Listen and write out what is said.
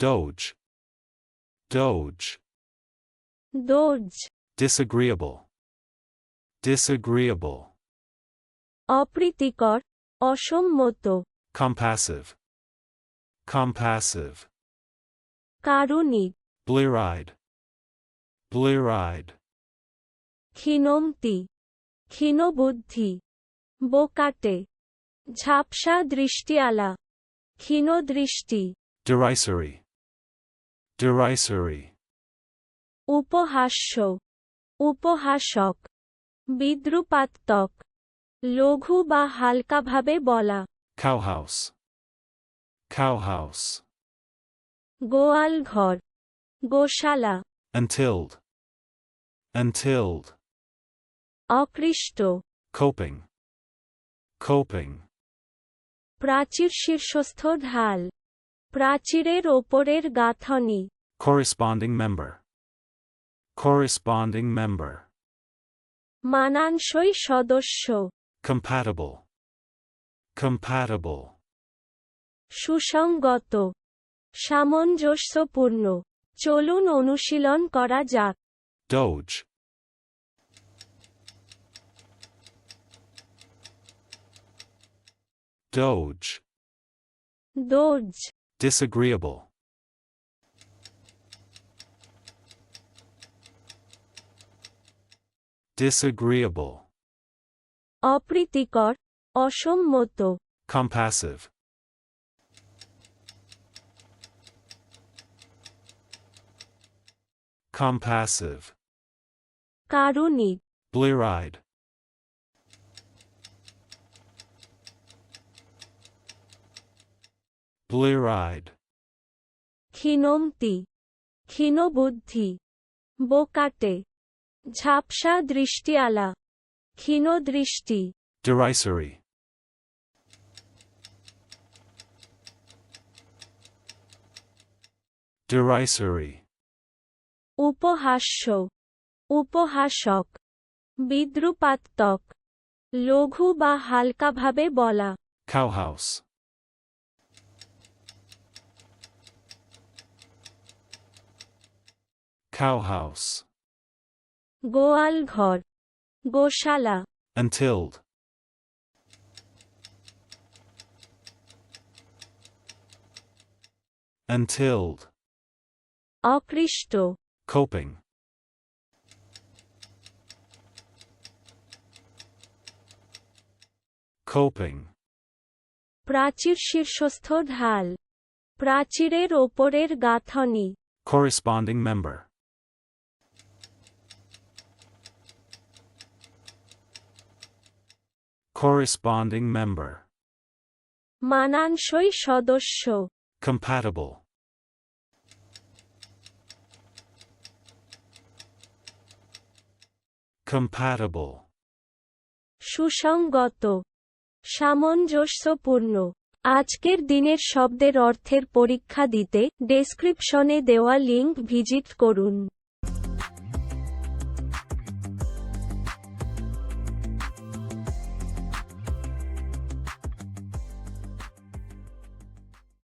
Doge. Doge. Doge Disagreeable. Disagreeable. অপ্রীতিকর অসম্মত Compassive. Compassive. কারুণিক Blear eyed. Blear eyed. ক্ষীণমতি ক্ষীণবুদ্ধি বোকাটে ঝাপসা দৃষ্টিআলা ক্ষীণদৃষ্টি Derisory. Derisory. উপহাস্য উপহাসক বিদ্রুপাত্মক লঘু বা হালকাভাবে বলা Cowhouse. Cowhouse. গোয়ালঘর গোশালা Untilled. Untilled. অকৃষ্ট Coping. Coping. প্রাচীর শীর্ষস্থ ঢাল প্রাচীরের ওপরের গাঁথনি Corresponding member. Corresponding member. মানানসই সদস্য Compatible. Compatible. সুসংগত সামঞ্জস্যপূর্ণ চলুন অনুশীলন করা যাক Doge. Doge. Doge Disagreeable. Disagreeable. অপ্রীতিকর অসম্মত Compassive. Compassive. কারুণিক Blear Eyed. Blear eyed. ক্ষীণমতি ক্ষীণবুদ্ধি বোকাটে ঝাপসা দৃষ্টিআলা ক্ষীণদৃষ্টি Derisory. Derisory. উপহাস্য উপহাসক বিদ্রুপাত্মক লঘু বা হালকাভাবে বলা Cowhouse. Cowhouse. গোয়ালঘর গোশালা Untilled. Untilled. অকৃষ্ট Coping. Coping. প্রাচীর শীর্ষস্থ ঢাল প্রাচীরের ওপরের গাঁথনি Corresponding member. Corresponding member. মানানসই সদস্য Compatible. Compatible. সুসংগত সামঞ্জস্যপূর্ণ আজকের দিনের শব্দের অর্থের পরীক্ষা দিতে ডেসক্রিপশনে দেওয়া লিঙ্ক ভিজিট করুন